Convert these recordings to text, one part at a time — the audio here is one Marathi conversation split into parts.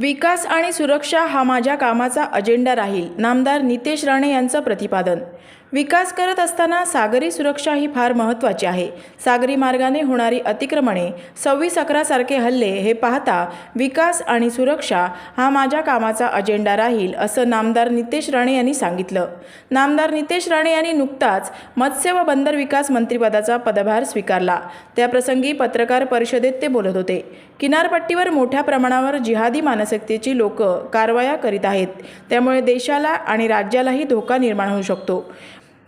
विकास आणि सुरक्षा हा माझ्या कामाचा अजेंडा राहील नामदार नितेश राणे यांचं प्रतिपादन विकास करत असताना सागरी सुरक्षा ही फार महत्त्वाची आहे. सागरी मार्गाने होणारी अतिक्रमणे सव्वीस अकरासारखे हल्ले हे पाहता विकास आणि सुरक्षा हा माझ्या कामाचा अजेंडा राहील असं नामदार नितेश राणे यांनी सांगितलं. नामदार नितेश राणे यांनी नुकताच मत्स्य व बंदर विकास मंत्रिपदाचा पदभार स्वीकारला. त्याप्रसंगी पत्रकार परिषदेत ते बोलत होते. किनारपट्टीवर मोठ्या प्रमाणावर जिहादी मानसिकतेची लोक कारवाया करीत आहेत. त्यामुळे देशाला आणि राज्यालाही धोका निर्माण होऊ शकतो.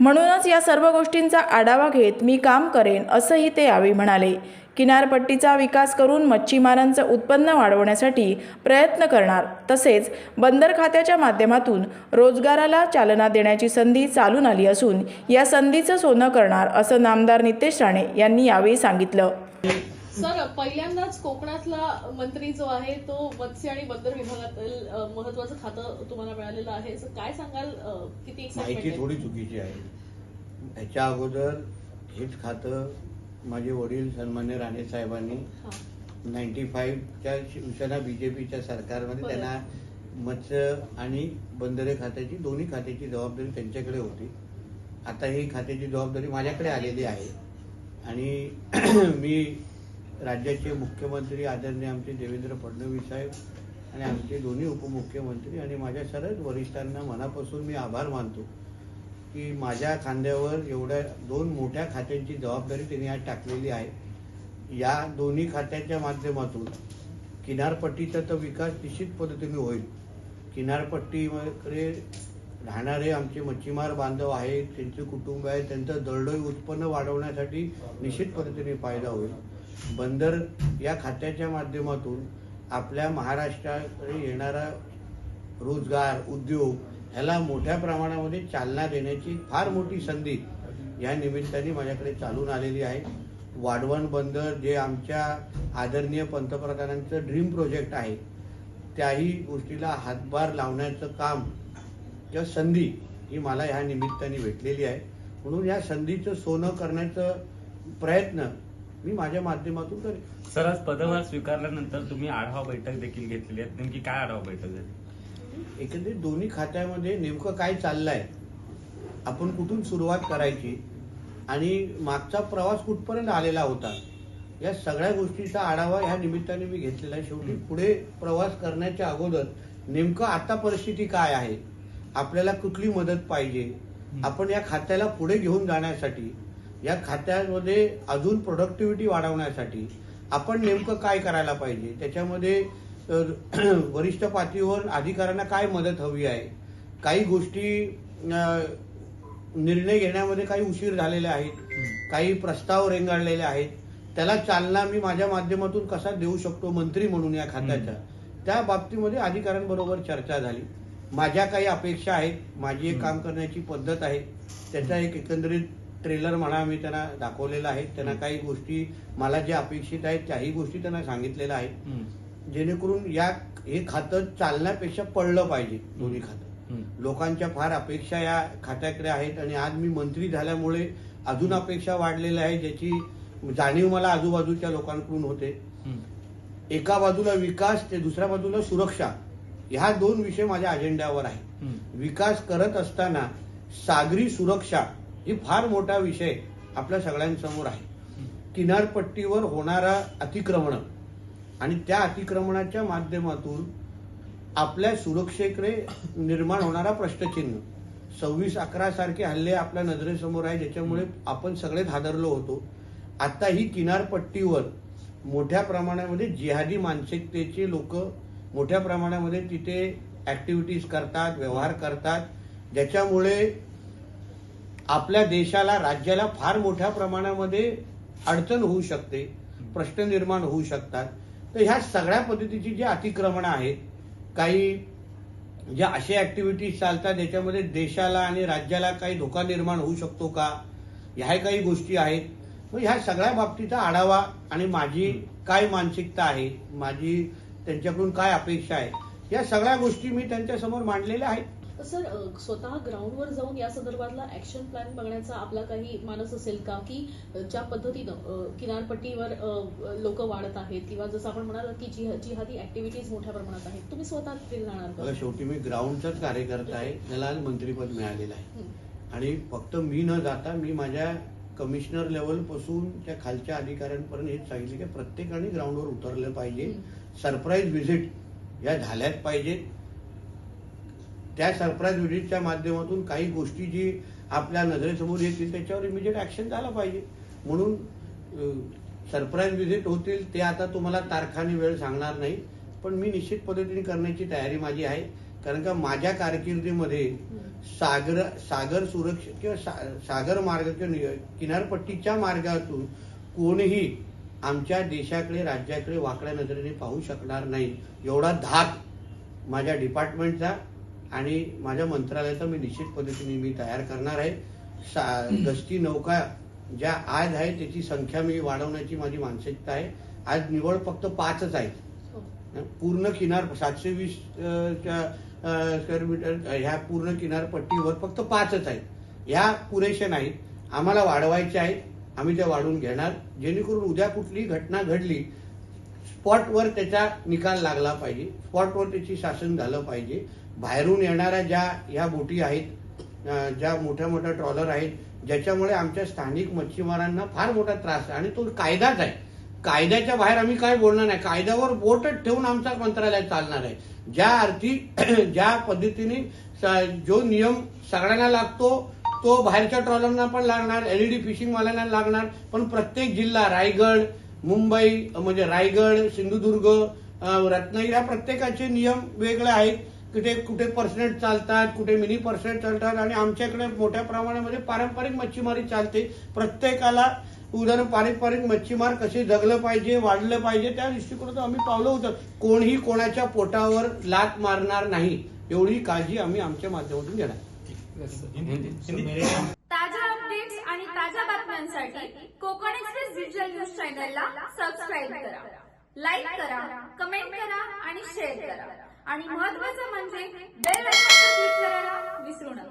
म्हणूनच या सर्व गोष्टींचा आढावा घेत मी काम करेन असंही ते यावेळी म्हणाले. किनारपट्टीचा विकास करून मच्छीमारांचं उत्पन्न वाढवण्यासाठी प्रयत्न करणार तसेच बंदर खात्याच्या माध्यमातून रोजगाराला चालना देण्याची संधी चालून आली असून या संधीचं सोनं करणार असं नामदार नितेश राणे यांनी यावेळी सांगितलं. सर पहिल्यांदाच कोकणातला मंत्री जो आहे तो मत्स्य आणि बंदर विभागातील महत्वाचं खातं तुम्हाला मिळालेलं आहे. काय सांगाल किती माहिती एक्साइटमेंट थोडी चुकीची आहे. ह्याच्या अगोदर हेच खातं माझे वडील सन्मान्य राणे साहेबांनी नाईन्टी फाईव्हच्या शिवसेना बीजेपीच्या सरकारमध्ये बरं. त्यांना मत्स्य आणि बंदरे खात्याची दोन्ही खात्याची जबाबदारी त्यांच्याकडे होती. आता ही खात्याची जबाबदारी माझ्याकडे आलेली आहे. आणि मी राज्याचे मुख्यमंत्री आदरणीय आमचे देवेंद्र फडणवीस साहेब आणि आमचे दोन्ही उपमुख्यमंत्री आणि माझ्या सर्वच वरिष्ठांना मनापासून मी आभार मानतो. की माझ्या खांद्यावर एवढ्या दोन मोठ्या खात्यांची जबाबदारी त्यांनी आज टाकलेली आहे. या दोन्ही खात्याच्या माध्यमातून किनारपट्टीचा तर विकास निश्चित पद्धतीने होईल. किनारपट्टीकडे राहणारे आमचे मच्छीमार बांधव आहेत त्यांचे कुटुंब आहे त्यांचं दरडोई उत्पन्न वाढवण्यासाठी निश्चित पद्धतीने फायदा होईल. बंदर या खात्याच्या माध्यमातून आपल्या महाराष्ट्राकडे येणारा रोजगार उद्योग ह्याला मोठ्या प्रमाणामध्ये चालना देण्याची फार मोठी संधी या निमित्ताने माझ्याकडे चालून आलेली आहे. वाढवण बंदर जे आमच्या आदरणीय पंतप्रधानांचं ड्रीम प्रोजेक्ट आहे त्याही गोष्टीला हातभार लावण्याचं काम किंवा संधी ही मला ह्या निमित्ताने भेटलेली आहे. म्हणून या संधीचं सोनं करण्याचं प्रयत्न मी माझ्या माध्यमातून करेन. सर आज पदभार स्वीकारल्यानंतर तुम्ही आढावा बैठक देखील घेतलेली आहे नेमकी काय आढावा बैठक झाली? एकंदरीत दोन्ही खात्यामध्ये नेमकं काय चाललंय आपण कुठून सुरुवात करायची आणि मागचा प्रवास कुठपर्यंत आलेला होता या सगळ्या गोष्टीचा आढावा ह्या निमित्ताने मी घेतलेला आहे. शेवटी पुढे प्रवास करण्याच्या अगोदर नेमकं आता परिस्थिती काय आहे आपल्याला कुठली मदत पाहिजे आपण या खात्याला पुढे घेऊन जाण्यासाठी या खात्यामध्ये अजून प्रोडक्टिव्हिटी वाढवण्यासाठी आपण नेमकं काय करायला पाहिजे त्याच्यामध्ये वरिष्ठ पातळीवर अधिकाऱ्यांना काय मदत हवी आहे? काही गोष्टी निर्णय घेण्यामध्ये काही उशीर झालेले आहेत. काही प्रस्ताव रेंगाळलेले आहेत. त्याला चालना मी माझ्या माध्यमातून कसा देऊ शकतो मंत्री म्हणून या खात्याच्या त्या बाबतीमध्ये अधिकाऱ्यांबरोबर चर्चा झाली. माझ्या काही अपेक्षा आहेत. माझी एक काम करण्याची पद्धत आहे. त्याचा एक एकंदरीत ट्रेलर म्हणा मी त्यांना दाखवलेला आहे. त्यांना काही गोष्टी मला ज्या अपेक्षित आहेत त्याही गोष्टी त्यांना सांगितलेल्या आहेत. जेणेकरून या हे खातं चालण्यापेक्षा पडलं पाहिजे दोन्ही खातं. लोकांच्या फार अपेक्षा या खात्याकडे आहेत आणि आज मी मंत्री झाल्यामुळे अजून अपेक्षा वाढलेल्या आहे ज्याची जाणीव मला आजूबाजूच्या लोकांकडून होते. एका बाजूला विकास ते दुसऱ्या बाजूला सुरक्षा ह्या दोन विषय माझ्या अजेंड्यावर आहे. विकास करत असताना सागरी सुरक्षा ही फार मोठा विषय आपल्या सगळ्यांसमोर आहे किनारपट्टीवर होणारा अतिक्रमण आणि त्या अतिक्रमणाच्या माध्यमातून आपल्या सुरक्षेकडे निर्माण होणारा प्रश्नचिन्ह. सव्वीस अकरा सारखे हल्ले आपल्या नजरेसमोर आहे ज्याच्यामुळे आपण सगळेच हादरलो होतो. आता ही किनारपट्टीवर मोठ्या प्रमाणामध्ये जिहादी मानसिकतेचे लोक मोठ्या प्रमाणामध्ये तिथे ऍक्टिव्हिटीज करतात व्यवहार करतात ज्याच्यामुळे आपल्या देशाला राज्याला फार मोठ्या प्रमाणामध्ये अडचण होऊ शकते प्रश्न निर्माण होऊ शकतात. तर ह्या सगळ्या पद्धतीची जी अतिक्रमणं आहेत काही ज्या अशा ऍक्टिव्हिटीज चालतात ज्याच्यामध्ये देशाला आणि राज्याला काही धोका निर्माण होऊ शकतो का? ह्या काही गोष्टी आहेत. मग ह्या सगळ्या बाबतीचा आढावा आणि माझी काय मानसिकता आहे माझी त्यांच्याकडून काय अपेक्षा आहे या सगळ्या गोष्टी मी त्यांच्यासमोर मांडलेल्या आहेत. सर स्वतः ग्राउंडवर जाऊन या संदर्भातला ऍक्शन प्लॅन बघण्याचा आपला काही मानस असेल का? की ज्या पद्धतीनं किनारपट्टीवर लोक वाढत आहेत किंवा जसं आपण म्हणाल की जिहा जिहादी ऍक्टिव्हिटीज मोठ्या प्रमाणात आहेत तुम्ही स्वतः तिथे जाणार शेवटी मी ग्राउंडचाच कार्यकर्ता आहे त्याला आज मंत्रीपद मिळालेलं आहे. आणि फक्त मी न जाता मी माझ्या कमिशनर लेवलपासून त्या खालच्या अधिकाऱ्यांपर्यंत हेच सांगितले की प्रत्येकाने ग्राउंडवर उतरलं पाहिजे. सरप्राईज व्हिजिट या झाल्याच पाहिजेत. त्या सरप्राईज व्हिजिटच्या माध्यमातून काही गोष्टी जी आपल्या नजरेसमोर येतील त्याच्यावर इमिजिएट ऍक्शन झालं पाहिजे. म्हणून सरप्राईज व्हिजिट होतील ते आता तुम्हाला तारखाने वेळ सांगणार नाही पण मी निश्चित पद्धतीने करण्याची तयारी माझी आहे. कारण का माझ्या कारकिर्दीमध्ये सागर सागर सुरक्षा किंवा सा- सागर मार्ग किंवा किनारपट्टीच्या मार्गातून कोणीही आमच्या देशाकडे राज्याकडे वाकड्या नजरेने पाहू शकणार नाही. एवढा धाक माझ्या डिपार्टमेंटचा आणि माझ्या मंत्रालयाचा मी निश्चित पद्धतीने मी तयार करणार आहे. सा- गस्ती नौका ज्या आज आहे त्याची संख्या मी वाढवण्याची माझी मानसिकता आहे. आज निवड फक्त पाचच आहेत. हो. पूर्ण किनार सातशे वीस स्क्वेअर मीटर ह्या पूर्ण किनारपट्टीवर फक्त पाचच आहेत. ह्या पुरेशा नाहीत. आम्हाला वाढवायचे आहेत. आम्ही त्या वाढवून घेणार. जेणेकरून उद्या कुठली घटना घडली स्पॉटवर त्याचा निकाल लागला पाहिजे. स्पॉटवर त्याची शासन झालं पाहिजे. बाहेरून येणाऱ्या ज्या ह्या बोटी आहेत ज्या मोठ्या मोठ्या ट्रॉलर आहेत ज्याच्यामुळे आमच्या स्थानिक मच्छीमारांना फार मोठा त्रास आहे. आणि तो कायदाच आहे. कायद्याच्या बाहेर आम्ही काय बोलणार नाही. कायद्यावर बोटच ठेवून आमचा मंत्रालय चालणार आहे. ज्या अर्थी ज्या पद्धतीने स- जो नियम सगळ्यांना लागतो तो बाहेरच्या ट्रॉलरना पण लागणार एलईडी फिशिंगवाल्यांना लागणार. पण प्रत्येक जिल्हा रायगड मुंबई म्हणजे रायगड सिंधुदुर्ग रत्नागिरी या प्रत्येकाचे नियम वेगळे आहेत. कुठे कुठे पर्सेंट चालतात कुठे मिनी पर्सेंट चालतात आणि आमच्याकडे मोठ्या प्रमाणामध्ये पारंपरिक मच्छीमारी चालते. प्रत्येकाला उदाहरण पारंपरिक मच्छीमार कसे जगलं पाहिजे वाढलं पाहिजे त्या दृष्टिकोनातून आम्ही पावलं होतं कोणीही कोणाच्या पोटावर लात मारणार नाही. एवढी काळजी आम्ही आमच्या माध्यमातून घेणार. ताज्या अपडेट्स आणि ताज्या बातम्यांसाठी कोकण एक्सप्रेस डिजिटल न्यूज चॅनलला सबस्क्राईब करा. लाईक करा कमेंट करा आणि शेअर करा. आणि महत्त्वाचं म्हणजे बेल आयकॉनवर क्लिक करायला विसरू नका.